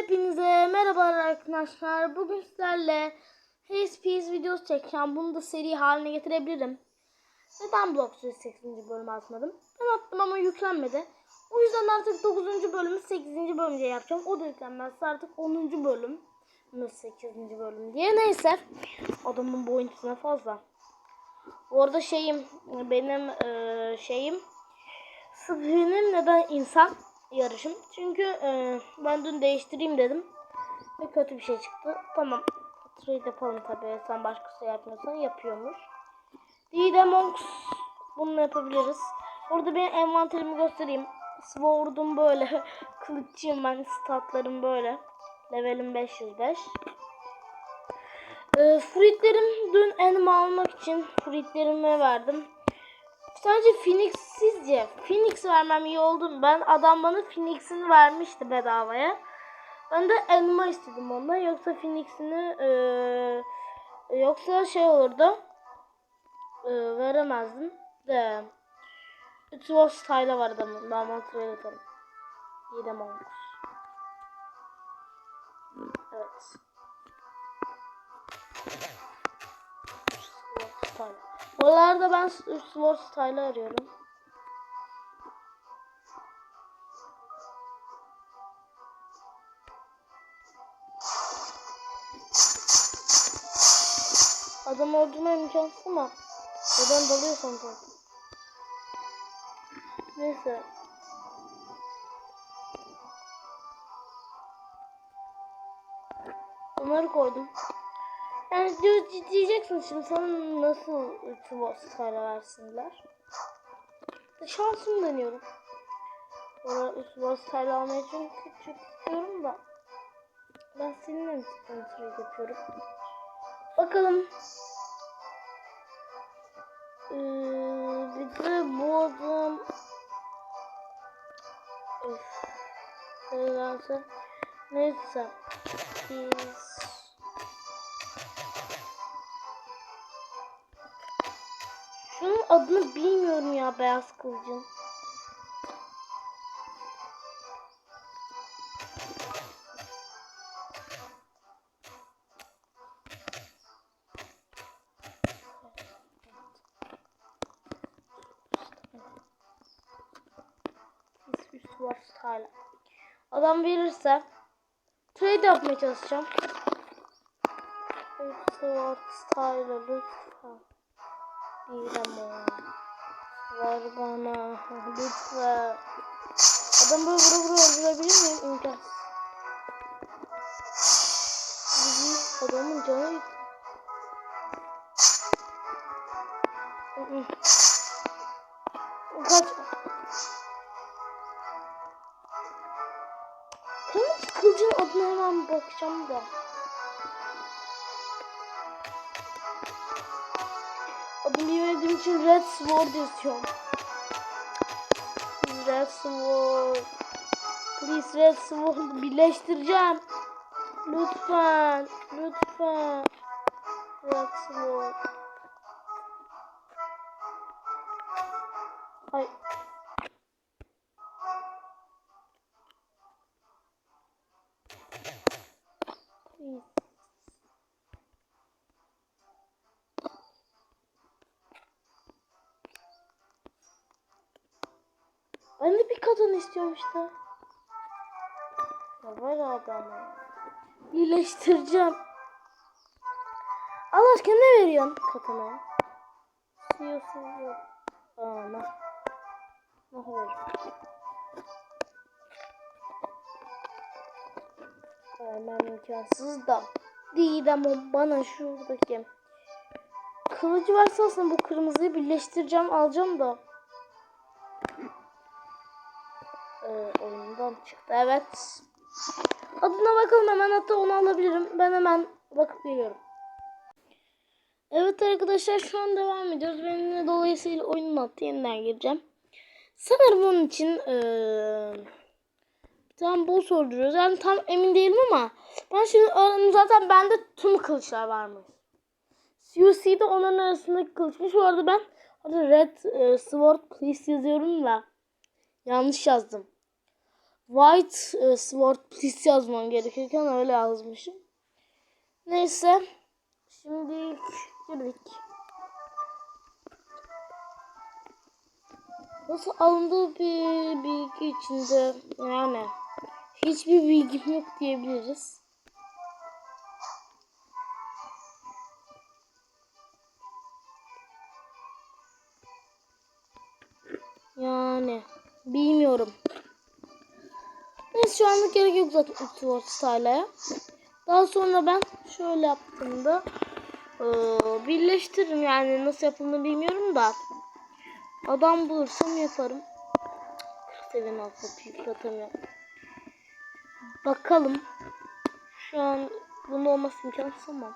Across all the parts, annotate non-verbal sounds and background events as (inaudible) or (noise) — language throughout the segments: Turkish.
Hepinize merhaba arkadaşlar. Bugün sizlerle Haze Peas videosu çekeceğim. Bunu da seri haline getirebilirim. Neden Block 8. bölüm atmadım? Ben attım ama yüklenmedi. O yüzden artık 9. bölümü 8. bölümce yapacağım. O da yüklenmezse artık 10. bölüm. 8. bölüm diye. Neyse. Adamın boyuntusuna fazla. Bu arada şeyim benim şeyim Benim neden insan yarışım? Çünkü eee, ben dün değiştireyim dedim. Ve kötü bir şey çıktı. Tamam. Trade yapalım tabii. Sen başkası yapmıyorsan yapıyormuş. Dide Monks. Bunu yapabiliriz. Burada bir envanterimi göstereyim. Sword'um böyle. (laughs) Kılıççıyım ben. Statlarım böyle. Levelim 505. Ee, fruitlerim dün elma almak için fruitlerimi verdim. Sadece Phoenix sizce Phoenix vermem iyi oldu mu? Ben adam bana Phoenix'ini vermişti bedavaya. Ben de elma istedim ondan. Yoksa Phoenix'ini eee, yoksa şey olurdu. Eee, veremezdim. De It was style var adamın. Ederim. İyi de monk. Evet. Buralarda ben Sword style arıyorum. Adam öldürme imkansız ama neden dalıyorsan zaten. Neyse. Bunları koydum. Yani diyor- diyeceksin şimdi sana nasıl çubuğu skala versinler. Şansımı deniyorum. Sonra çubuğu skala almayı çünkü çok istiyorum da. Ben seninle mi kontrol yapıyorum? Bakalım. Ee, bir de. Neyse. Şunun adını bilmiyorum ya beyaz kılıcın. Trade yapmaya çalışacağım. Sword style lütfen. Ama. Ver bana lütfen. Adam böyle vura vura öldürebilir miyim? İmkansız. Adamın canı. Kaç. Kılıcın adına hemen bakacağım da. Adını bilmediğim için Red Sword istiyorum. Red Sword. Please Red Sword birleştireceğim. Lütfen. Lütfen. Red Sword. Ay. Please. Ben de bir kadın istiyorum işte. Ya ver adamı. Birleştireceğim. Allah aşkına ne veriyorsun kadına? Siyosuz yok. Aa nah. Nah ver. Vermem imkansız da. Değil ama bana şuradaki. Kılıcı varsa aslında bu kırmızıyı birleştireceğim alacağım da. Çıktı. Evet. Adına bakalım hemen hatta onu alabilirim. Ben hemen bakıp geliyorum. Evet arkadaşlar şu an devam ediyoruz. Benimle dolayısıyla oyunun hattı yeniden gireceğim. Sanırım onun için ee, bir tane boss öldürüyoruz. Yani tam emin değilim ama ben şimdi zaten bende tüm kılıçlar varmış. CUC'de onların arasındaki kılıçmış. Bu arada ben orada Red e, Sword Please yazıyorum da yanlış yazdım. White e, Sword Please yazmam gerekirken öyle yazmışım. Neyse. Şimdi girdik. Nasıl alındığı bir bilgi içinde yani hiçbir bilgim yok diyebiliriz. Anlık gerek yok zaten Xbox Style'a. Daha sonra ben şöyle yaptığımda eee, birleştiririm yani nasıl yapıldığını bilmiyorum da adam bulursam yaparım. Seven alfa büyük atamıyorum. Bakalım. Şu an bunun olması imkansız ama.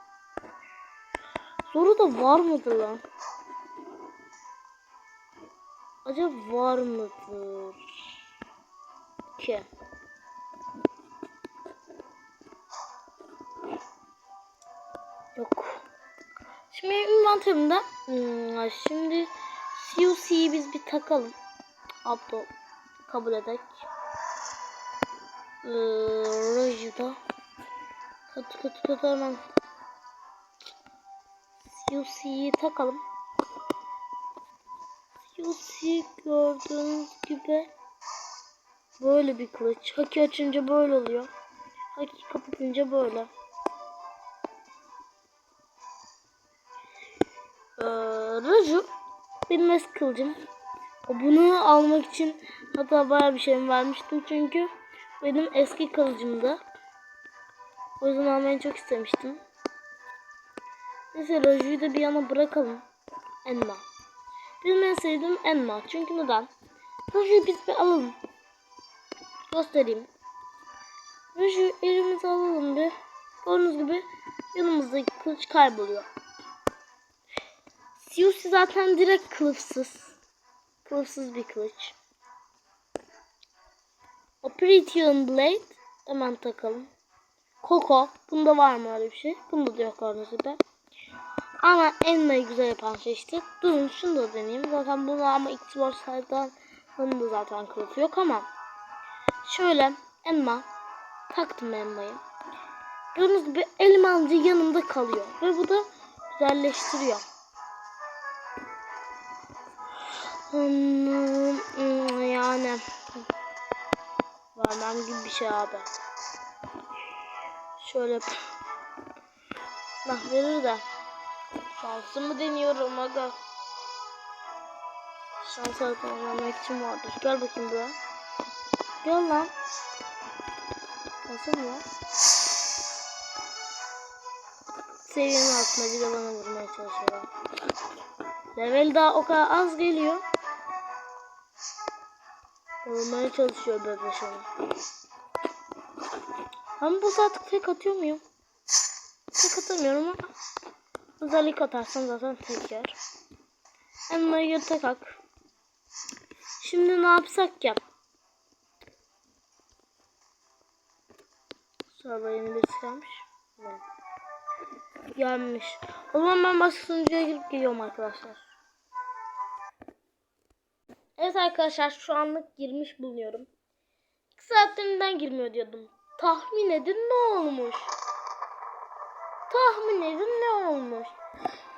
Zoru da var mıdır lan? Acaba var mıdır? Ki. Envanterimde hmm, şimdi CUC'yi biz bir takalım. Abdo kabul edek. Ee, Rajida. Katı katı katı hemen CUC'yi takalım. CUC gördüğünüz gibi böyle bir kılıç. Haki açınca böyle oluyor. Haki kapatınca böyle. Eski kılıcım. Bunu almak için hatta bayağı bir şey vermiştim çünkü benim eski kılıcımdı. O yüzden almayı çok istemiştim. Neyse Raju'yu da bir yana bırakalım. Enma. Benim en sevdiğim Enma. Çünkü neden? Raju'yu biz bir alalım. Göstereyim. Raju'yu elimize alalım bir. Gördüğünüz gibi yanımızdaki kılıç kayboluyor. Siusi zaten direkt kılıfsız. Kılıfsız bir kılıç. Operation Blade hemen takalım. Coco. Bunda var mı öyle bir şey? Bunda da yok gibi. Ama Enna'yı güzel yapan şey işte. Durun şunu da deneyeyim. Zaten bunu ama Xbox sayıdan da zaten kılıfı yok ama. Şöyle Enma. Taktım Emma'yı. Gördüğünüz gibi elim alınca yanımda kalıyor. Ve bu da güzelleştiriyor. Hmm, hmm, yani vermem gibi bir şey abi. Şöyle nah verir de şansımı deniyorum aga. Şans arttırmak için vardır. Gel bakayım buraya. Gel lan. Nasıl ya? Seviyenin altında bir de bana vurmaya çalışıyor. Level daha o kadar az geliyor. Olmaya çalışıyor bebeşim. Ama bu saat tek atıyor muyum? Tek atamıyorum ama özellik atarsam zaten tek yer. Enmayı tek ak. Şimdi ne yapsak ya? Sırada yeni gelmiş. Evet. Gelmiş. O zaman ben başka sunucuya girip geliyorum arkadaşlar. Evet arkadaşlar şu anlık girmiş bulunuyorum. 2 saattir neden girmiyor diyordum. Tahmin edin ne olmuş? Tahmin edin ne olmuş?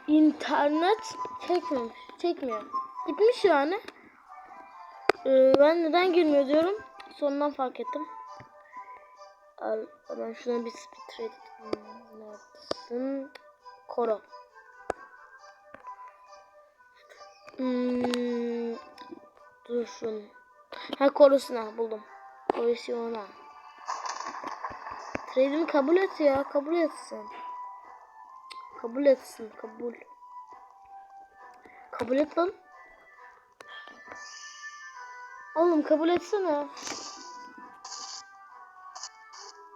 İnternet çekmemiş. Çekmiyor. Gitmiş yani. Ee, ben neden girmiyor diyorum. Sonundan fark ettim. Al, ben şuna bir speed neredesin? Koro. Hmm, dur şunu. Ha korusuna buldum. Koalisyona. Trade'imi kabul et ya. Kabul etsin. Kabul etsin. Kabul. Kabul et lan. Oğlum kabul etsene.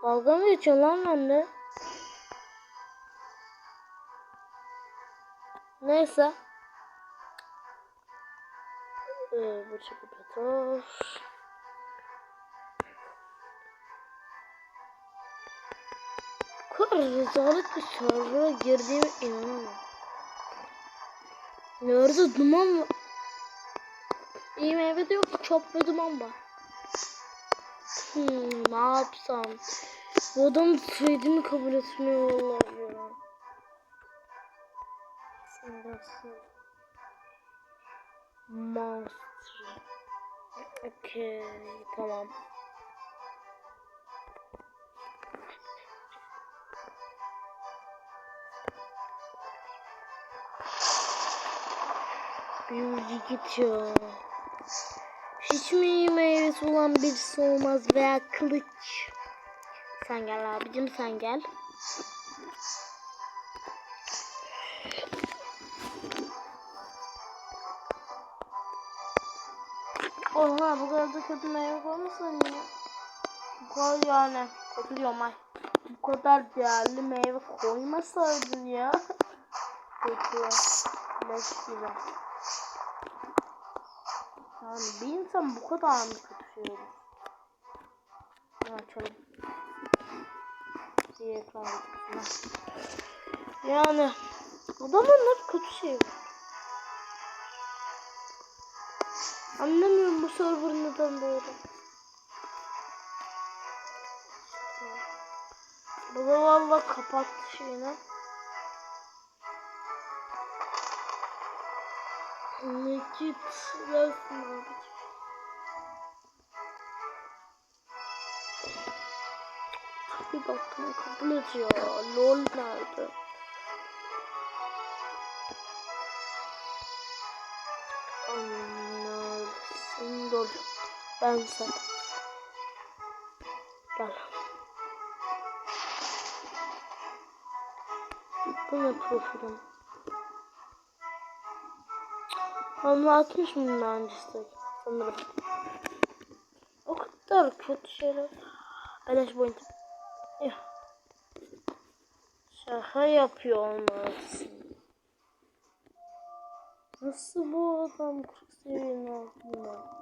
Dalga mı geçiyorsun lan bende? Neyse. Petrol. Bu kadar rezalet bir server'a girdiğime inanamıyorum. Nerede duman var? İyi meyve de yok. Çöp ve duman var. Hmm, ne yapsam? Bu adam söylediğimi kabul etmiyor vallahi ya. Sırası. Monster. Okey, tamam. Yürü git. Hiç mi iyi meyvesi olan birisi olmaz veya kılıç? Sen gel abicim sen gel. Oha bu kadar da kötü meyve olmasın ya. Bu kadar yani. Katılıyorum ay. Bu kadar değerli meyve koymasaydın ya. Kötü. Leş gibi. Yani bir insan bu kadar mı kötü şey? Bunu açalım. Bir ekran. Yani adamın hep kötü şey var. Anlamıyorum bu server neden böyle. Baba valla kapattı şeyini. Git gelsin abi. Bir baktım kabul ediyor. Lol nerede? Ben sen. Gel. Bu ne profilim? Onu atmış mı daha öncesi? Sanırım. O kadar kötü şeyler. Beleş boyunca. Şaka yapıyor olmalısın. Nasıl bu adam 40 seviyenin altında?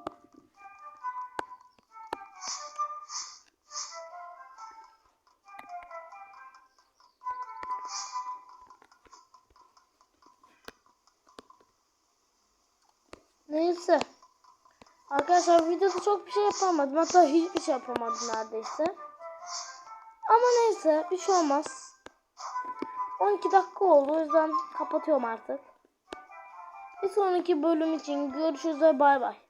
Neyse. Arkadaşlar videoda çok bir şey yapamadım. Hatta hiçbir şey yapamadım neredeyse. Ama neyse bir şey olmaz. 12 dakika oldu o yüzden kapatıyorum artık. Bir sonraki bölüm için görüşürüz ve bay bay.